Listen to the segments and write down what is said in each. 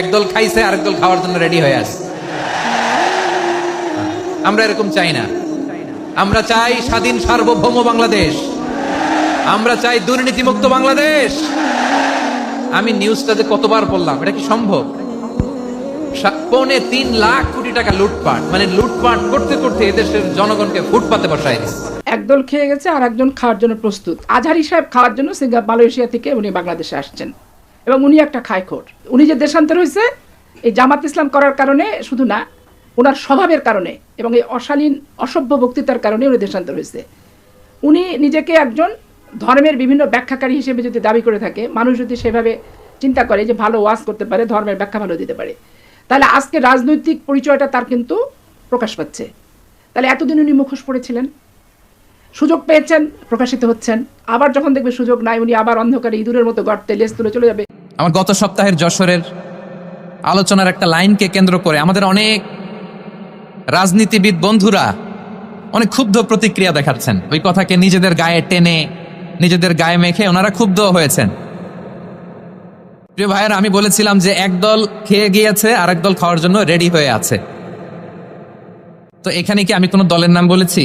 একদল খাইছে আরেক দল খাওয়ার জন্য রেডি হয়ে আছে। আমরা এরকম চাই না। আমরা চাই স্বাধীন সার্বভৌম বাংলাদেশ। আমরা চাই দুর্নীতিমুক্ত বাংলাদেশ। আমি নিউজটাতে কতবার পড়লাম, এটা কি সম্ভব? পৌনে তিন লাখ কোটি টাকা লুটপাট মানে লুটপাট করতে করতে এদেশের জনগণকে ফুটপাতে বসায় দিচ্ছে একদল খেয়ে গেছে আর একজন খাওয়ার জন্য প্রস্তুত। আজহারি সাহেব খাওয়ার জন্য সিঙ্গা মালয়েশিয়া থেকে উনি বাংলাদেশে আসছেন। এবং উনি একটা খায়খোর উনি যে দেশান্তর হয়েছে এই জামাত ইসলাম করার কারণে শুধু না ওনার স্বভাবের কারণে এবং এই অশালীন, অসভ্য বক্তৃতার কারণে উনি দেশান্তর হয়েছে উনি নিজেকে একজন ধর্মের বিভিন্ন ব্যাখ্যাকারী হিসেবে যদি দাবি করে থাকে, মানুষ যদি সেভাবে চিন্তা করে যে ভালো ওয়াজ করতে পারে, ধর্মের ব্যাখ্যা ভালো দিতে পারে, তাহলে আজকে রাজনৈতিক পরিচয়টা তার কিন্তু প্রকাশ পাচ্ছে। তাহলে এতদিন উনি মুখোশ পড়েছিলেন? সুযোগ পেয়েছেন, প্রকাশিত হচ্ছেন। আবার যখন দেখবে সুযোগ নাই, উনি আবার অন্ধকারে ইঁদুরের মতো গর্তে লেজ তুলে চলে যাবে। আমার গত সপ্তাহের যশোরের আলোচনার একটা লাইনকে কেন্দ্র করে আমাদের অনেক রাজনীতিবিদ বন্ধুরা অনেক ক্ষুব্ধ প্রতিক্রিয়া দেখাচ্ছেন। ওই কথাকে নিজেদের গায়ে টেনে, নিজেদের গায়ে মেখে ওনারা ক্ষুব্ধ হয়েছেন। প্রিয় ভাইয়ের, আমি বলেছিলাম যে একদল খেয়ে গিয়েছে আর দল খাওয়ার জন্য রেডি হয়ে আছে। তো এখানে কি আমি কোনো দলের নাম বলেছি?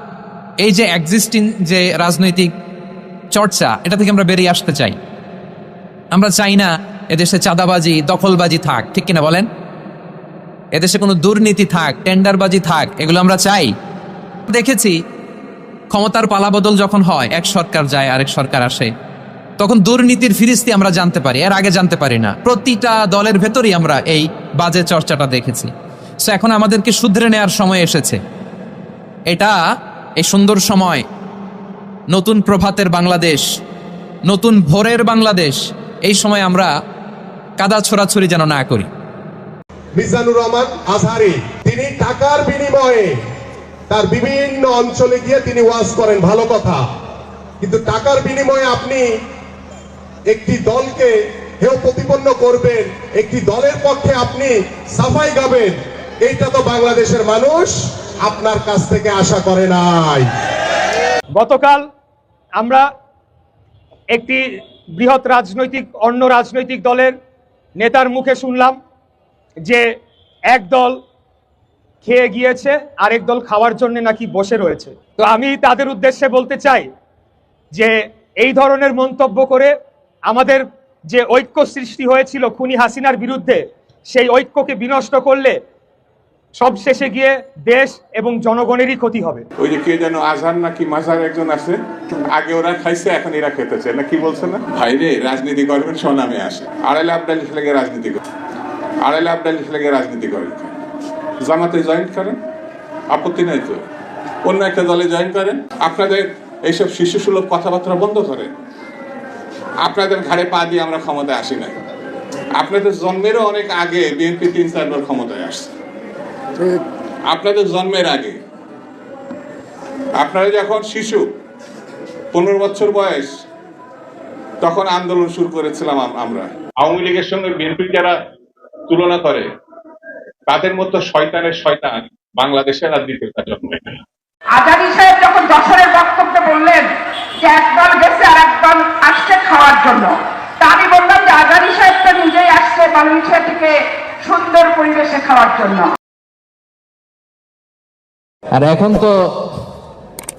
এই যে এক্সিস্টিং যে রাজনৈতিক চর্চা, এটা থেকে আমরা বেরিয়ে আসতে চাই। আমরা চাই না এদেশে চাঁদাবাজি, দখলবাজি থাক, ঠিক কিনা বলেন? এদেশে কোনো দুর্নীতি থাক, টেন্ডারবাজি থাক, এগুলো আমরা চাই। দেখেছি, ক্ষমতার পালাবদল যখন হয়, এক সরকার যায়, আরেক সরকার আসে। তখন দুর্নীতির ফিরিস্তি আমরা জানতে পারি, এর আগে জানতে পারি না। প্রতিটা দলের ভেতরেই আমরা এই বাজে চর্চাটা দেখেছি। সো এখন আমাদেরকে শুধরে নেওয়ার সময় এসেছে। এটা এই সুন্দর সময়। নতুন প্রভাতের বাংলাদেশ, নতুন ভোরের বাংলাদেশ, এই সময় আমরা কাদা ছোড়াছুরি যেন না করি। মিজানুর রহমান আজহারি, তিনি টাকার বিনিময়ে তার বিভিন্ন অঞ্চলে গিয়ে তিনি ওয়াজ করেন, ভালো কথা। কিন্তু টাকার বিনিময়ে আপনি একটি দলকে হেয় প্রতিপন্ন করবেন, একটি দলের পক্ষে আপনি সাফাই গাবেন। এইটা তো বাংলাদেশের মানুষ আপনার কাছ থেকে আশা করে নাই। গতকাল আমরা একটি বৃহৎ রাজনৈতিক, অন্য রাজনৈতিক দলের নেতার মুখে শুনলাম যে এক দল খেয়ে গিয়েছে, আরেক দল খাওয়ার জন্য নাকি বসে রয়েছে। তো আমি তাদের উদ্দেশ্যে বলতে চাই যে এই ধরনের মন্তব্য করে আমাদের যে ঐক্য সৃষ্টি হয়েছিল খুনি হাসিনার বিরুদ্ধে, সেই ঐক্যকে বিনষ্ট করলে সব শেষে গিয়ে দেশ এবং জনগণেরই ক্ষতি হবে। ওই যে কে যেন আজহার নাকি মাজার একজন আছে আগে ওরা খাইছে এখন এরা খেতেছে। না কি বলছে না? ভাই রে রাজনীতি করবেন স্বনামে আসে। আড়াইলে আবদালি ছেলেকে রাজনীতি করে। আড়াইলে আবদালি ছেলেকে রাজনীতি করেন জামাতে জয়েন করেন? আপত্তি নাই তো? অন্য একটা দলে জয়েন করেন? আপনাদের এইসব শিশু সুলভ কথাবার্তা বন্ধ করেন? আপনাদের ঘাড়ে পা দিয়ে আমরা ক্ষমতায় আসি নাই। আপনাদের জন্মেরও অনেক আগে বিএনপি তিন চারবার ক্ষমতায় আসছে। আপনাদের জন্মের আগে। আপনারা যখন শিশু পনেরো বছর বয়স তখন আন্দোলন শুরু করেছিলাম আমরা। আওয়ামী লীগের সঙ্গে বিএনপি যারা তুলনা করে তাদের মধ্যে শয়তানের শয়তান বাংলাদেশের রাজনীতির কাজ জন্ম। আজাদি সাহেব যখন যশোরের বক্তব্য বললেন যে একদল গেছে আর একদল আসছে খাওয়ার জন্য তা আমি বললাম যে আজাদি সাহেব তো নিজেই আসছে মালয়েশিয়া থেকে সুন্দর পরিবেশে খাওয়ার জন্য। আর এখন তো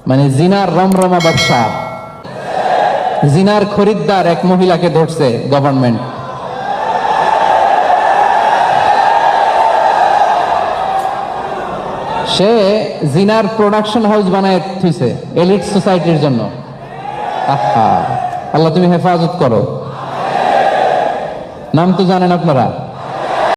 মানে জিনার রমরমা ব্যবসা। জিনার খরিদ্দার এক মহিলাকে ধরছে গভর্নমেন্ট সে জিনার প্রোডাকশন হাউস বানায় থুইছে এলিট সোসাইটির জন্য। আহা, আল্লাহ তুমি হেফাজত করো। নাম তো জানেন আপনারা।